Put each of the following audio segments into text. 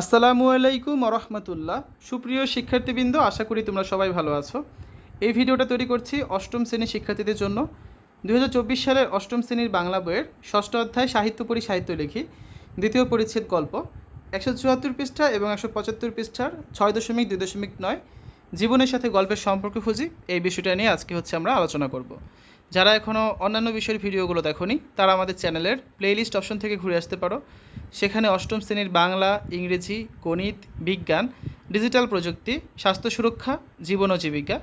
আসসালামু আলাইকুম রহমতুল্লাহ সুপ্রিয় শিক্ষার্থীবৃন্দ, আশা করি তোমরা সবাই ভালো আছো। এই ভিডিওটা তৈরি করছি অষ্টম শ্রেণির শিক্ষার্থীদের জন্য। দু হাজার চব্বিশ সালের অষ্টম শ্রেণির বাংলা বইয়ের ষষ্ঠ অধ্যায় সাহিত্য পরি সাহিত্য লিখি। দ্বিতীয় পরিচ্ছেদ গল্প। একশো চুয়াত্তর পৃষ্ঠা এবং একশো পঁচাত্তর পৃষ্ঠার ছয় দশমিক দুই দশমিক নয় জীবনের সাথে গল্পের সম্পর্ক খুঁজি। এই বিষয়টা নিয়ে আজকে হচ্ছে আমরা আলোচনা করব। যারা এখনও অন্যান্য বিষয়ের ভিডিওগুলো দেখোনি, তারা আমাদের চ্যানেলের প্লেলিস্ট অপশন থেকে ঘুরে আসতে পারো। সেখানে অষ্টম শ্রেণির বাংলা, ইংরেজি, গণিত, বিজ্ঞান, ডিজিটাল প্রযুক্তি, স্বাস্থ্য সুরক্ষা, জীবন ও জীবিকা,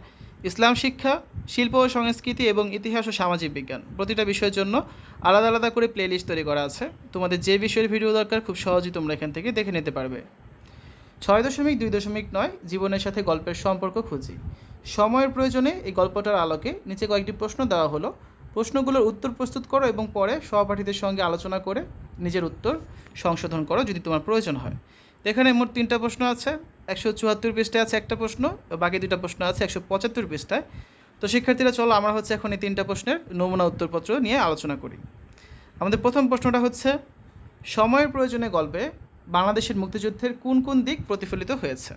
ইসলাম শিক্ষা, শিল্প ও সংস্কৃতি এবং ইতিহাস ও সামাজিক বিজ্ঞান প্রতিটা বিষয়ের জন্য আলাদা আলাদা করে প্লেলিস্ট তৈরি করা আছে। তোমাদের যে বিষয়ের ভিডিও দরকার খুব সহজেই তোমরা এখান থেকে দেখে নিতে পারবে। ছয় দশমিক দুই দশমিক নয়, জীবনের সাথে গল্পের সম্পর্ক খুঁজি। সময়ের প্রয়োজনে এই গল্পটার আলোকে নিচে কয়েকটি প্রশ্ন দেওয়া হলো। প্রশ্নগুলোর উত্তর প্রস্তুত করো এবং পরে সহপাঠীদের সঙ্গে আলোচনা করে নিজের উত্তর সংশোধন করো যদি তোমার প্রয়োজন হয়। এখানে মোট তিনটা প্রশ্ন আছে, একশো চুয়াত্তর পৃষ্ঠায় আছে একটা প্রশ্ন বাকি দুটা প্রশ্ন আছে একশো পঁচাত্তর পৃষ্ঠায়। তো শিক্ষার্থীরা, চলো আমরা হচ্ছে এখন এই তিনটা প্রশ্নের নমুনা উত্তরপত্র নিয়ে আলোচনা করি। আমাদের প্রথম প্রশ্নটা হচ্ছে, সময়ের প্রয়োজনে গল্পে বাংলাদেশের মুক্তিযুদ্ধের কোন কোন দিক প্রতিফলিত হয়েছে?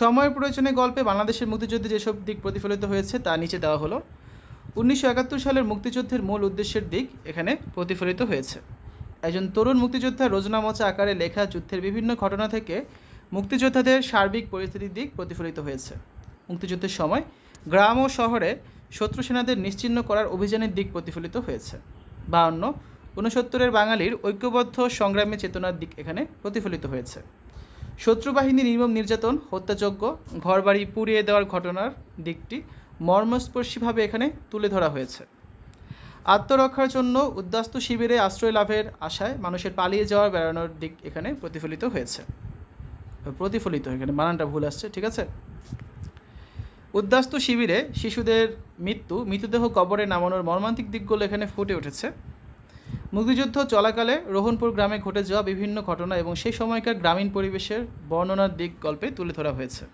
সময়ের প্রয়োজনে গল্পে বাংলাদেশের মুক্তিযুদ্ধে যেসব দিক প্রতিফলিত হয়েছে তা নিচে দেওয়া হলো। উনিশশো একাত্তর সালের মুক্তিযুদ্ধের মূল উদ্দেশ্যের দিক এখানে প্রতিফলিত হয়েছে। একজন তরুণ মুক্তিযোদ্ধা রোজনা মোচা আকারে লেখা যুদ্ধের বিভিন্ন ঘটনা থেকে মুক্তিযোদ্ধাদের সার্বিক পরিস্থিতির দিক প্রতিফলিত হয়েছে। মুক্তিযুদ্ধের সময় গ্রাম ও শহরে শত্রু সেনাদের নিশ্চিহ্ন করার অভিযানের দিক প্রতিফলিত হয়েছে। বাহান্ন ঊনসত্তরের বাঙালির ঐক্যবদ্ধ সংগ্রামী চেতনার দিক এখানে প্রতিফলিত হয়েছে। শত্রু বাহিনী নির্মম নির্যাতন, হত্যাযজ্ঞ, ঘরবাড়ি পুড়িয়ে দেওয়ার ঘটনার দিকটি মর্মস্পর্শীভাবে এখানে তুলে ধরা হয়েছে। আত্মরক্ষার জন্য উদ্বাস্তু শিবিরে আশ্রয় লাভের আশায় মানুষের পালিয়ে যাওয়ার বেড়ানোর দিক এখানে প্রতিফলিত হয়েছে। প্রতিফলিত এখানে বানানটা ভুল আসছে, ঠিক আছে? উদ্বাস্তু শিবিরে শিশুদের মৃত্যু, মৃতদেহ কবরে নামানোর মর্মান্তিক দিকগুলো এখানে ফুটে উঠেছে। মুক্তিযুদ্ধ চলাকালে রোহনপুর গ্রামে ঘটে যাওয়া বিভিন্ন ঘটনা এবং সেই সময়কার গ্রামীণ পরিবেশের বর্ণনার দিক গল্পে তুলে ধরা হয়েছে।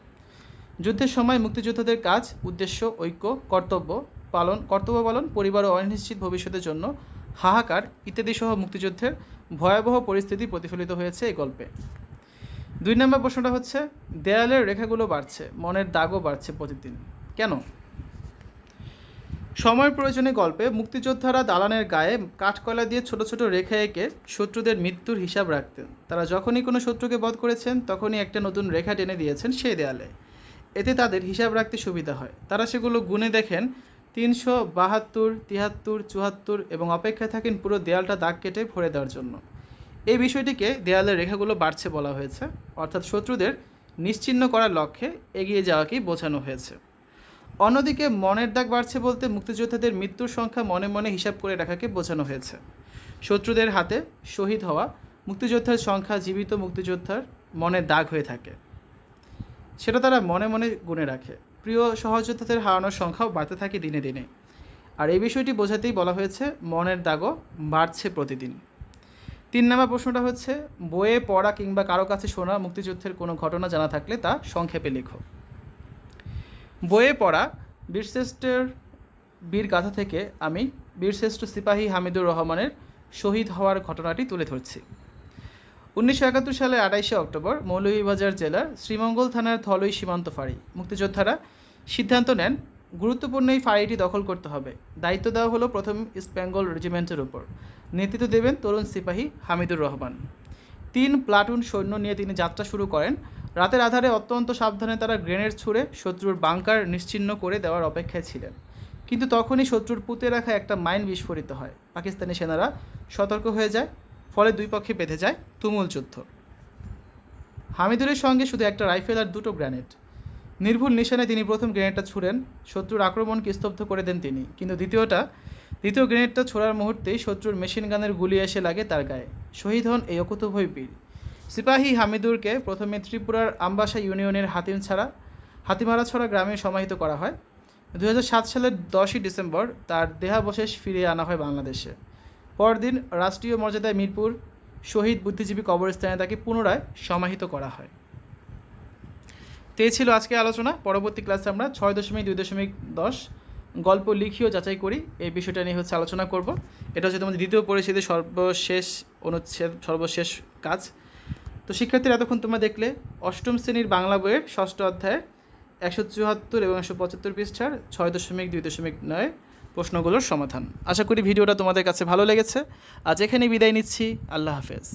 যুদ্ধের সময় মুক্তিযোদ্ধাদের কাজ, উদ্দেশ্য, ঐক্য, কর্তব্য পালন কর্তব্য পালন, পরিবার ও অনিশ্চিত ভবিষ্যতের জন্য হাহাকার ইত্যাদি সহ মুক্তিযুদ্ধের ভয়াবহ পরিস্থিতি প্রতিফলিত হয়েছে এই গল্পে। দুই নম্বর প্রশ্নটা হচ্ছে, দেয়ালের রেখাগুলো বাড়ছে, মনের দাগও বাড়ছে প্রতিদিন। কেন? সময় প্রয়োজনে গল্পে মুক্তিযোদ্ধারা দালানের গায়ে কাঠকয়লা দিয়ে ছোট ছোট রেখা এঁকে শত্রুদের মৃত্যুর হিসাব রাখতেন। তারা যখনই কোনো শত্রুকে বধ করেছেন, তখনই একটা নতুন রেখা টেনে দিয়েছেন সেই দেয়ালে। এতে তাদের হিসাব রাখতে সুবিধা হয়। তারা সেগুলো গুনে দেখেন, তিনশো বাহাত্তর তিয়াত্তর চুয়াত্তর এবং অপেক্ষায় থাকেন পুরো দেয়ালটা দাগ কেটে ভরে দেওয়ার জন্য। এই বিষয়টিকে দেয়ালের রেখাগুলো বাড়ছে বলা হয়েছে, অর্থাৎ শত্রুদের নিশ্চিহ্ন করার লক্ষ্যে এগিয়ে যাওয়াকেই বোঝানো হয়েছে। অন্যদিকে মনের দাগ বাড়ছে বলতে মুক্তিযোদ্ধাদের মৃত্যুর সংখ্যা মনে মনে হিসাব করে রাখাকে বোঝানো হয়েছে। শত্রুদের হাতে শহীদ হওয়া মুক্তিযোদ্ধার সংখ্যা জীবিত মুক্তিযোদ্ধার মনে দাগ হয়ে থাকে। সেটা তারা মনে মনে গুণে রাখে। প্রিয় সহযোদ্ধাদের হারানোর সংখ্যাও বাড়তে থাকে দিনে দিনে। আর এই বিষয়টি বোঝাতেই বলা হয়েছে, মনের দাগও বাড়ছে প্রতিদিন। তিন নম্বর প্রশ্নটা হচ্ছে, বইয়ে পড়া কিংবা কারও কাছে শোনা মুক্তিযুদ্ধের কোনো ঘটনা জানা থাকলে তা সংক্ষেপে লেখো। বইয়ে পড়া বীরশ্রেষ্ঠের বীর গাথা থেকে আমি বীরশ্রেষ্ঠ সিপাহী হামিদুর রহমানের শহীদ হওয়ার ঘটনাটি তুলে ধরছি। উনিশশো একাত্তর সালে আড়াইশে অক্টোবর মৌলভীবাজার জেলার শ্রীমঙ্গল থানার থলই সীমান্ত ফাঁড়ি। মুক্তিযোদ্ধারা সিদ্ধান্ত নেন, গুরুত্বপূর্ণ এই ফাঁড়িটি দখল করতে হবে। দায়িত্ব দেওয়া হলো প্রথম ইস্ট বেঙ্গল রেজিমেন্টের উপর। নেতৃত্ব দেবেন তরুণ সিপাহী হামিদুর রহমান। তিন প্লাটুন সৈন্য নিয়ে তিনি যাত্রা শুরু করেন। রাতের আধারে অত্যন্ত সাবধানে তারা গ্রেনেড ছুঁড়ে শত্রুর বাংকার নিশ্চিহ্ন করে দেওয়ার অপেক্ষায় ছিলেন। কিন্তু তখনই শত্রুর পুঁতে রাখা একটা মাইন বিস্ফোরিত হয়। পাকিস্তানি সেনারা সতর্ক হয়ে যায়। ফলে দুই পক্ষে বেঁধে যায় তুমুল যুদ্ধ। হামিদুরের সঙ্গে শুধু একটা রাইফেল আর দুটো গ্রেনেড। নির্ভুল নিশানে তিনি প্রথম গ্রেনেডটা ছুড়েন, শত্রুর আক্রমণকে স্তব্ধ করে দেন তিনি। কিন্তু দ্বিতীয়টা, দ্বিতীয় গ্রেনেডটা ছোড়ার মুহূর্তেই শত্রুর মেশিন গানের গুলি এসে লাগে তার গায়ে। শহীদ হন এই অকুতভয় বীর। সিপাহী হামিদুরকে প্রথমে ত্রিপুরার আম্বাসা ইউনিয়নের হাতিম ছাড়া, হাতিমারা ছড়া গ্রামে সমাহিত করা হয়। দু হাজার সাত সালের দশই ডিসেম্বর তার দেহাবশেষ ফিরিয়ে আনা হয় বাংলাদেশে। পরদিন রাষ্ট্রীয় মর্যাদায় মিরপুর শহীদ বুদ্ধিজীবী কবরস্থানে তাকে পুনরায় সমাহিত করা হয়। তে ছিল আজকে আলোচনা। পরবর্তী ক্লাসে আমরা ছয় দশমিক দুই দশমিক দশ গল্প লিখিও যাচাই করি। এই বিষয়টা নিয়ে হচ্ছে আলোচনা করব। এটা হচ্ছে তোমাদের দ্বিতীয় পরিচ্ছেদের সর্বশেষ অনুচ্ছেদ, সর্বশেষ কাজ। তো তো শিক্ষার্থীরা, এতক্ষণ তোমরা দেখলে, অষ্টম শ্রেণির বাংলা বইয়ের ষষ্ঠ অধ্যায়ে একশো চুয়াত্তর এবং একশো পঁচাত্তর পৃষ্ঠার ছয় দশমিক দুই দশমিক নয় প্রশ্নগুলোর সমাধান। আশা করি ভিডিওটা তোমাদের কাছে ভালো লেগেছে। আজ এখানেই বিদায় নিচ্ছি। আল্লাহ হাফেজ।